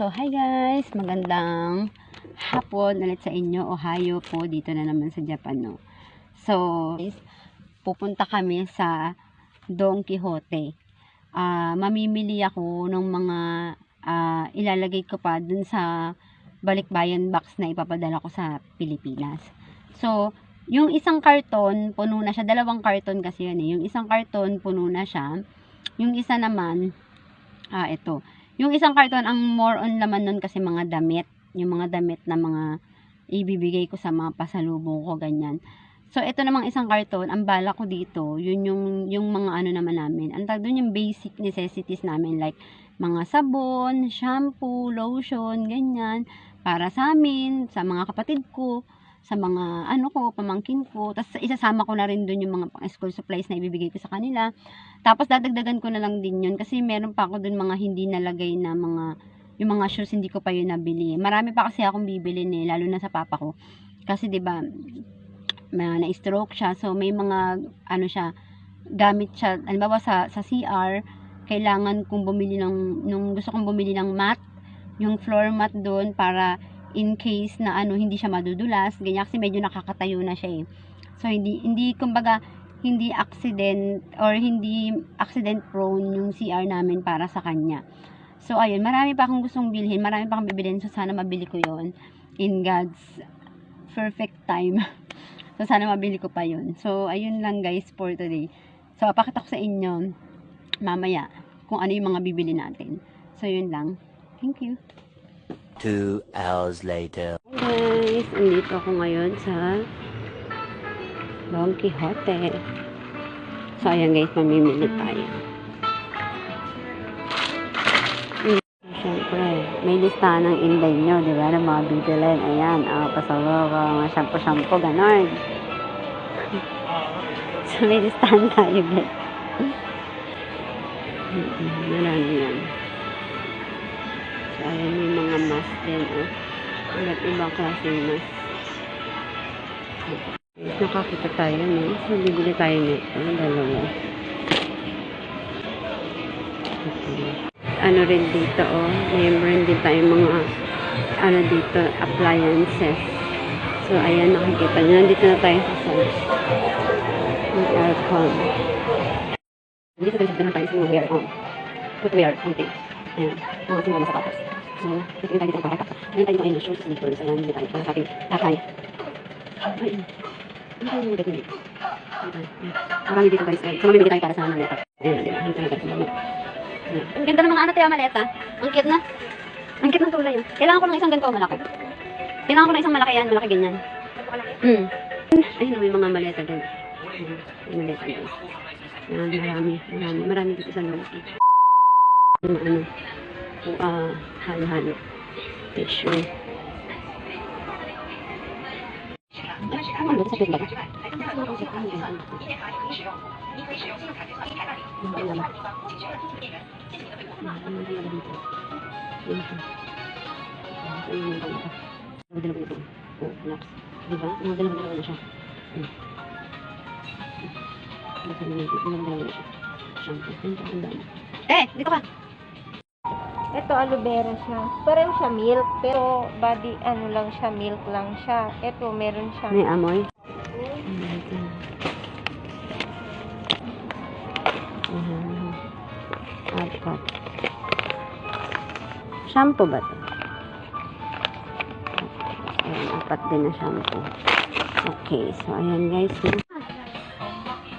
So, hi guys! Magandang hapon ulit sa inyo. Ohio po, dito na naman sa Japan, no? So, guys, pupunta kami sa Don Quixote. Ah, mamimili ako ng mga ah, ilalagay ko pa dun sa balikbayan box na ipapadala ko sa Pilipinas. So, yung isang karton, puno na siya. Dalawang karton kasi yun eh. Yung isang karton, puno na siya. Yung isa naman, ah, ito. Yung isang karton, ang more on laman nun kasi mga damit. Yung mga damit na mga ibibigay ko sa mga pasalubong ko, ganyan. So, ito namang isang karton, ang bala ko dito, yun yung, yung mga ano naman namin. Ang tawag doon yung basic necessities namin, like mga sabon, shampoo, lotion, ganyan. Para sa amin, sa mga kapatid ko, sa mga ano ko, pamangkin ko. Tapos isasama ko na rin doon yung mga pang-school supplies na ibibigay ko sa kanila. Tapos dadagdagan ko na lang din yun kasi meron pa ako doon mga hindi nalagay na mga yung mga shoes hindi ko pa yun nabili. Marami pa kasi akong bibili eh, lalo na sa papa ko. Kasi 'di ba na-stroke siya. So may mga ano siya gamit siya. Halimbawa sa sa CR, kailangan kong bumili ng nung gusto kong bumili ng mat, yung floor mat doon para in case na ano hindi siya madudulas, ganyan kasi medyo nakakatayo na siya eh. So hindi hindi kumbaga hindi accident or hindi accident prone yung CR namin para sa kanya. So ayun, marami pa akong gustong bilhin, marami pa akong bibilhin so sana mabili ko 'yon in God's perfect time. so sana mabili ko pa 'yon. So ayun lang guys for today. So papakita ko sa inyo mamaya kung ano yung mga bibili natin. So yun lang. Thank you. Two hours later. Guys, andito ako ngayon sa Don Quixote. So ayan guys, mamimili tayo. Mm, Siyempre, may listahan ng inday nyo, di ba? Ng mga bibilin. Ayan, ah, pasalubong, mga shampoo-shampoo, ganon. so, may listahan tayo guys. Mm, Marami yan. Ayan, may mga mask din, oh. Iba't ibang klaseng mask. Nakakita tayo, no? So, bibili tayo nito. Dalawa. Okay. Ano rin dito, oh. Meron din tayo mga, ano dito, appliances. So, ayan, nakikita nyo. Nandito na tayo sa source. Yung aircon. Dito tayo sa tayo sa mga wear on. Footwear, something. Ayan, mga simula sa sapatos. So, dito tayo dito ang para Ayan tayo mga shoes, sneakers. Ayan, dito tayo para sa ating tatay. Ay, ano tayo yung gabi? Ayan, ayan. Marami dito guys. So, mamimili tayo para sa maleta. Ayan, di ba? Ayan tayo guys. Ayan. Ang ganda ng mga ano tayo maleta. Ang cute na. Ang cute ng tulay. Kailangan ko ng isang ganito malaki. Kailangan ko ng isang malaki yan, malaki ganyan. Hmm. Ayun, may mga maleta din. Ayan, maleta din. Ayan, marami, marami, marami dito sa loob. Mga ano, ah, halo-halo. Tissue. Ano ba? Sakit ba? Diba? Mga dalawa-dalawa na siya. Hmm. Dalawa-dalawa na siya. Shampoo. Ayun, ang dami. Eh! Dito ka! Ito aloe vera siya. Parang siya milk, pero body ano lang siya, milk lang siya. Ito meron siya. May amoy. Ayan. Apat. Shampoo ba to? Ayan, apat din na shampoo. Okay, so ayan guys.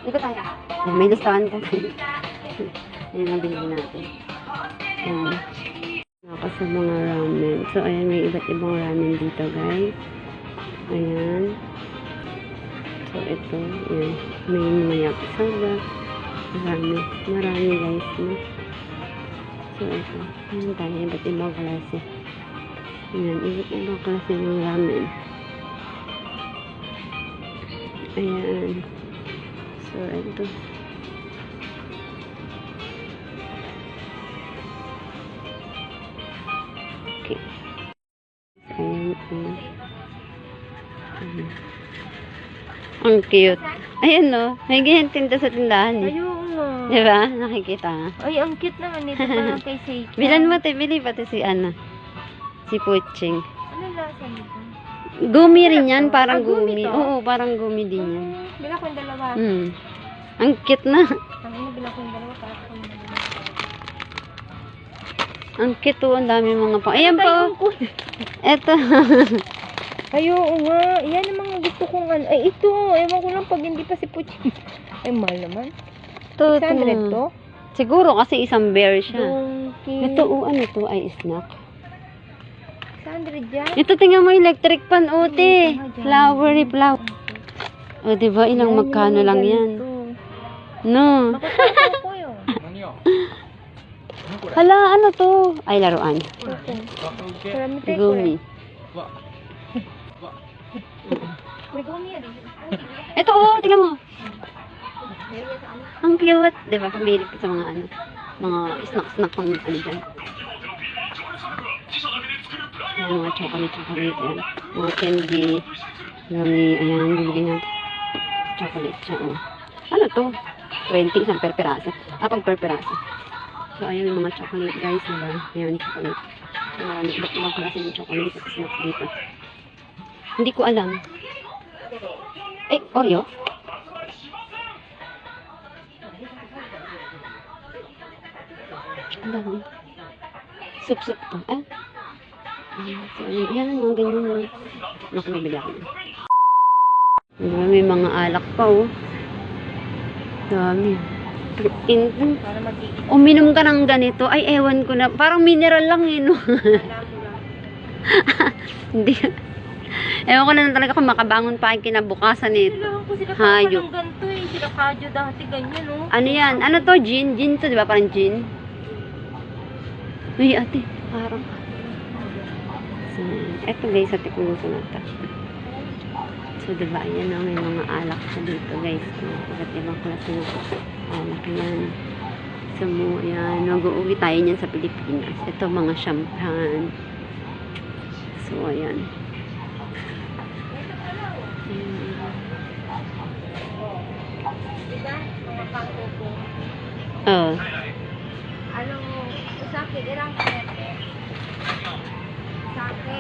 Dito tayo. May listahan ko. ayan ang bilhin natin. Ayan. Ako sa mga ramen. So, ayan, may iba't ibang ramen dito, guys. Ayan. So, ito. Ayan. May mayakisoba. Marami. Marami, guys. No? So, ito. Ayan tayo. Iba't ibang klase. Ayan. Iba't ibang klase ng ramen. Ayan. So, ito. Ang cute. Ayan no. May ganyan tinda sa tindahan eh. Ayun nga. Di ba? Nakikita. Ay, ang cute naman nito parang kay Seiki. Bilan mo tayo. Bili pati si Ana. Si Puching. Ano lasa nito? Gumi rin yan, parang Ah, gumi gumi. to? Oo, parang gumi din yan. Bila ko yung dalawa. Hmm. Ang cute na. Ang ina, bila ko yung dalawa para ko yung dalawa. Ang cute oh, ang dami mga pa. Ayan pa oh. ko. Eto. Ay, oo nga. Yan ang mga gusto kong ano. Ay, ito. Ewan ko lang pag hindi pa si Puchi. Ay, mahal naman. to, 600 to? Siguro kasi isang bear siya. Donkey. Ito oh, ano to? Ay, snack. 600 dyan? Ito, tingnan mo electric pan, ote. Dyan. Flowery flower. O, di ba? Ilang magkano yung lang yan? No. Yun. Hala, ano to? Ay, laruan. Gumi. Ito, oh, tingnan mo. Ang cute. Di ba? Pamili ko sa mga ano, mga snack-snack pang ano dyan. Ayan, mga chocolate, chocolate yan. Mga candy. Gumi, ayan, bibili ng chocolate siya, oh. Ano to? 20 isang per peraso. Ah, pag per peraso. So, ayan yung mga chocolate, guys, diba? Ayan, chocolate. Marami iba't ibang klase ng chocolate at snacks dito. Hindi ko alam. Eh, Oreo? Ang dami. Sup-sup to. Ayan, yan, mga ganyan. mga- Naku. Ayan, May mga alak pa, oh. Dami. Uminom ka ng ganito, ay ewan ko na, parang mineral lang eh, no? Hindi. Ewan ko na lang talaga kung makabangon pa ang kinabukasan eh. Sila Hayop. ng ganito eh. Sila kadyo dati ganyan oh. Ano yan? Ano to? Gin? Gin to, di ba? Parang gin? Uy, ate. Parang. So, eto guys, sa tikuluso na to. So, di ba? Ayan o, may mga alak sa dito guys. Iba't ibang klase ng alak yan. So, mo, ayan. Mag-uwi tayo niyan sa Pilipinas. Ito, mga champagne. So, ayan. Ayan. Oh. Ano, usake, ilang kete? Usake.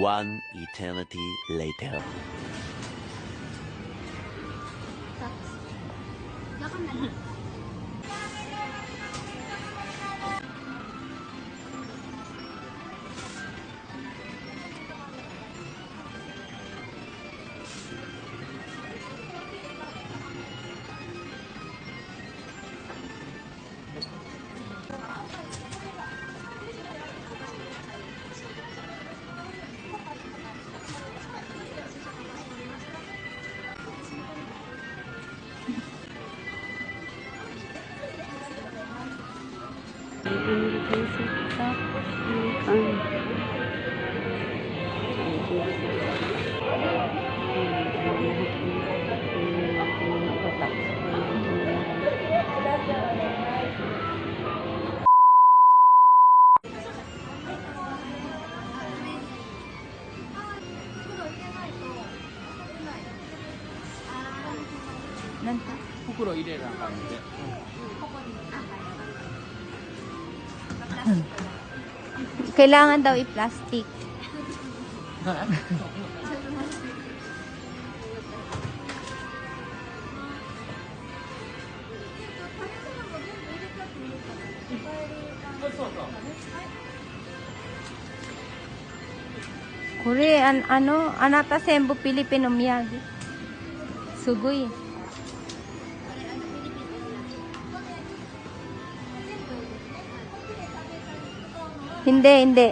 One eternity later. Nanta? 入れなあかんので。 Kailangan daw i-plastic. Kore, an ano, anata sembo Pilipino miyagi. Sugoy. Hindi, hindi.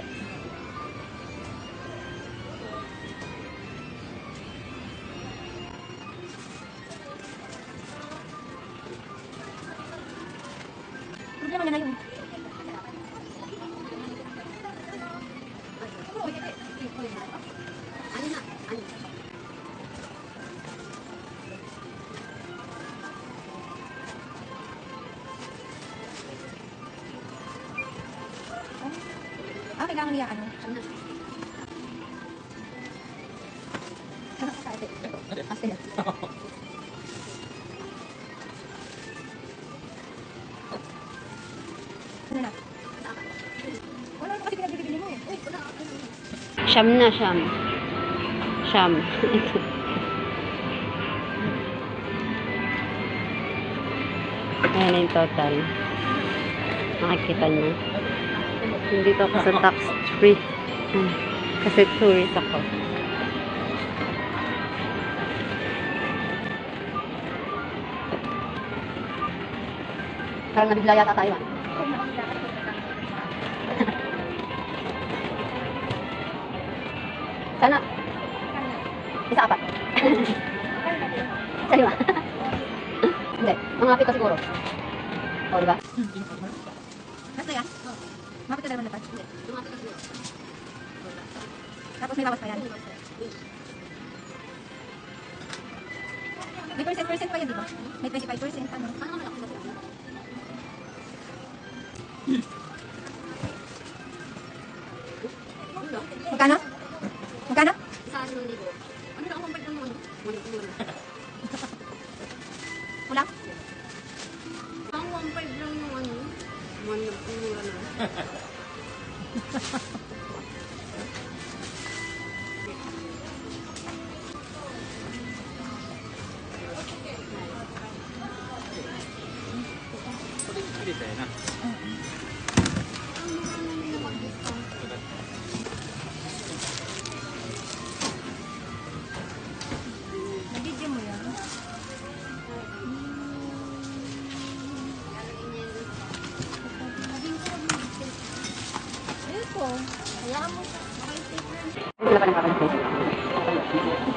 Problema niya na yun. Kasi. Siyam na, siyam. Siyam. Ayan na yung total. Nakikita niyo. Nandito ako sa tax free. Kasi tourist ako. Parang nabigla yata tayo ah. Sana. Isa apat. Sa lima. Hindi. Mga pito siguro. O, diba? Basta yan? Mapit ka naman lapad? Hindi. Mga pito siguro. Tapos may bawas pa yan? May percent percent pa yan, di ba? May 25%. Ano? Ano naman ako Magkano? if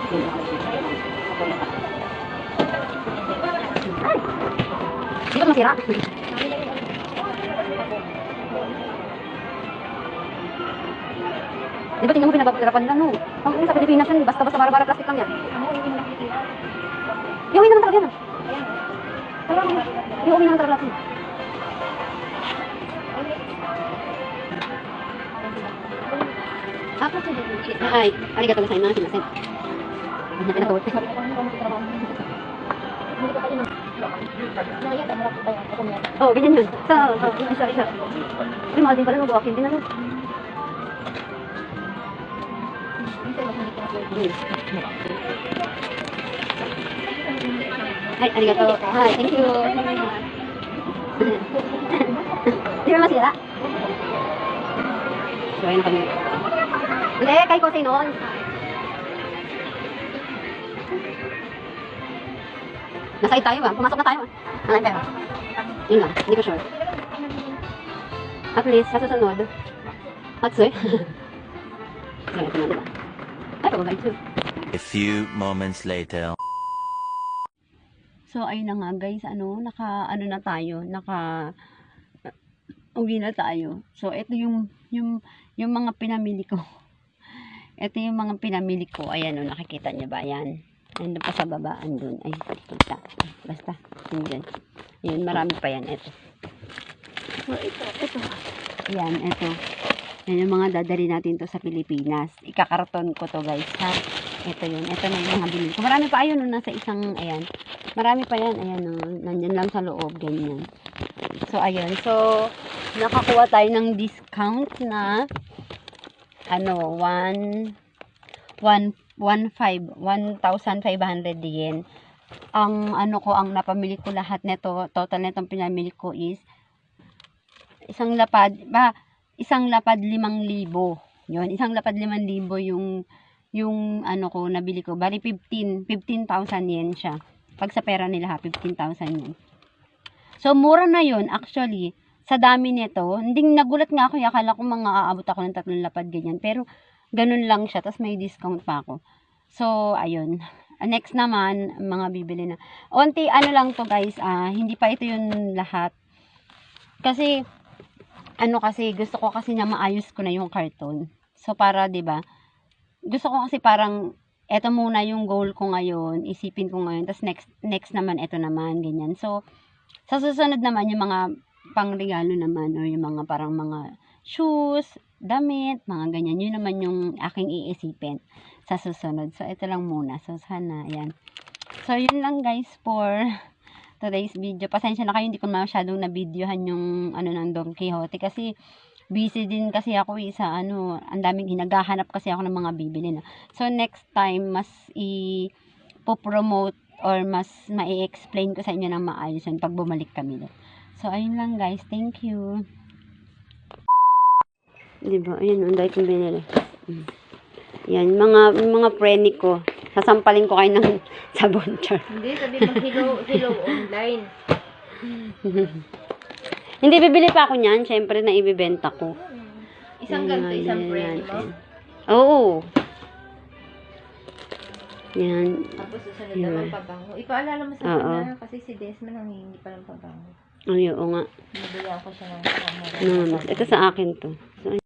Ay! Di ba masira? Di ba tingnan mo pinapagpirapan na no? Ang una sa Pilipinas yan, basta-basta bara-bara plastic lang yan. Yung uwi naman talaga yan. ah. Yung uwi naman talaga sa Ay, arigato gozaimasu. To? Oh, ganyan yun. So, oh, isa, isa. Ay, mahal din pala ng walking din ano. Ay, arigato. Hi, thank you. Di ba masira? So, ayun kami. Hindi, kay Kosay noon. Nasa tayo ba? Pumasok na tayo ah. Ano pero? Yun lang, hindi ko sure. At least, sa susunod. So, ito na diba? Ay, pababay too. A few moments later. So, ayun na nga guys, ano, naka, ano na tayo, naka, uwi na tayo. So, ito yung, yung, yung mga pinamili ko. Ito yung mga pinamili ko. Ayan, o, nakikita niyo ba? Ayan. Ayan pa sa babaan dun. Ay, kita. Basta, yun dyan. Yun, marami pa yan. Ito. So, ito, ito. Ayan, ito. Yan yung mga dadali natin to sa Pilipinas. Ikakarton ko to guys, ha? Ito yun. Ito na yung mga binili ko. Marami pa ayun, nasa isang, ayan. Marami pa yan, ayan, no. Nandyan lang sa loob, ganyan. So, ayun. So, nakakuha tayo ng discount na, ano, 1, 1, 1,500, 1,500 yen. Ang, ano ko, ang napamili ko lahat nito, total netong pinamili ko is, isang lapad, ba, isang lapad limang libo. Yun, isang lapad limang libo yung, yung ano ko, nabili ko. Bali, 15, 15,000 yen siya. Pag sa pera nila ha, 15,000 yen. So, mura na yun, actually, sa dami nito. Hindi, nagulat nga ako, eh, akala ko mga aabot ako ng tatlong lapad ganyan. Pero, ganun lang siya, tapos may discount pa ako. So, ayun. Next naman, mga bibili na. Onti, ano lang to guys, ah, hindi pa ito yung lahat. Kasi, ano kasi, gusto ko kasi na maayos ko na yung carton. So, para, ba gusto ko kasi parang, eto muna yung goal ko ngayon, isipin ko ngayon, tapos next, next naman, eto naman, ganyan. So, sa susunod naman, yung mga pangregalo naman, or yung mga parang mga shoes, damit, mga ganyan, yun naman yung aking iisipin sa susunod. So, ito lang muna. So, sana, ayan. So, yun lang guys for today's video. Pasensya na kayo, hindi ko masyadong na-videohan yung ano ng Don Quixote kasi busy din kasi ako eh, sa ano, ang daming hinagahanap kasi ako ng mga bibili na. So, next time, mas i promote or mas ma-explain ko sa inyo ng maayos yun pag bumalik kami doon. So, ayun lang guys. Thank you. Diba? Ayun, ang dahil kong binili. Mm. Yan, mga, mga preni ko. Sasampalin ko kayo ng sabon. Char. Hindi, sabi mo, hello, hello online. Hindi, bibili pa ako niyan. Siyempre, na ibibenta ko. Isang Yan, ganito, isang brand mo. Oo. Yan. Tapos susunod Yan. naman pabango. Ipaalala mo sa kanya kasi si Desmond ang hindi pa ng pabango. Ay, oo nga. Bibigyan ko siya ng camera. Ano, mas, ito sa akin to. So,